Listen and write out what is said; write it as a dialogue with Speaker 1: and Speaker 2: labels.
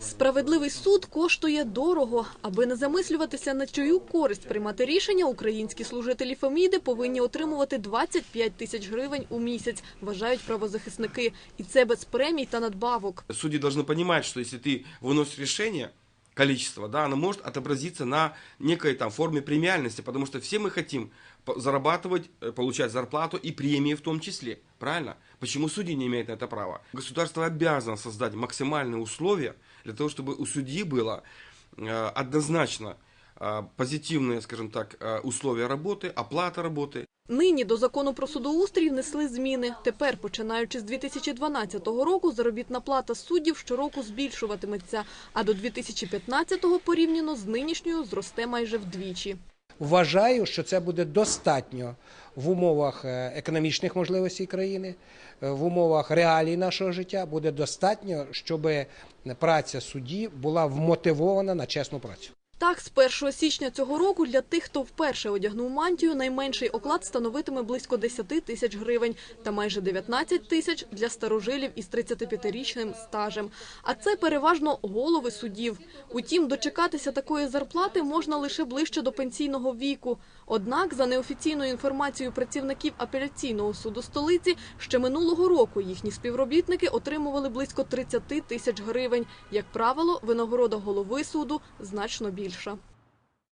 Speaker 1: Справедливий суд коштує дорого. Аби не замислюватися на чию користь приймати рішення, українські служителі Феміди повинні отримувати 25 тисяч гривень у місяць, вважають правозахисники. І це без премій та надбавок.
Speaker 2: Судьи должны понимать, что если ты выносишь решение, Количество, да, оно может отобразиться на некой там форме премиальности, потому что все мы хотим зарабатывать, э, получать зарплату и премии в том числе, правильно? Почему судьи не имеют на это права? Государство обязано создать максимальные условия для того, чтобы у судьи было э, однозначно позитивные, скажем так, э, условия работы, оплата работы,
Speaker 1: Нині до закону про судоустрій внесли зміни. Тепер, починаючи з 2012 року, заробітна плата суддів щороку збільшуватиметься, а до 2015-го порівняно з нинішньою зросте майже вдвічі.
Speaker 3: Вважаю, що це буде достатньо в умовах е, економічних можливостей країни, е, в умовах реалій нашого життя буде достатньо, щоб праця судді була вмотивована на чесну працю.
Speaker 1: Так, з 1 січня цього року для тих, хто вперше одягнув мантію, найменший оклад становитиме близько 10 тисяч гривень та майже 19 тисяч для старожилів із 35-річним стажем. А це переважно голови судів. Утім, дочекатися такої зарплати можна лише ближче до пенсійного віку. Однак, за неофіційною інформацією працівників апеляційного суду столиці, ще минулого року їхні співробітники отримували близько 30 тисяч гривень. Як правило, винагорода голови суду значно більша більше.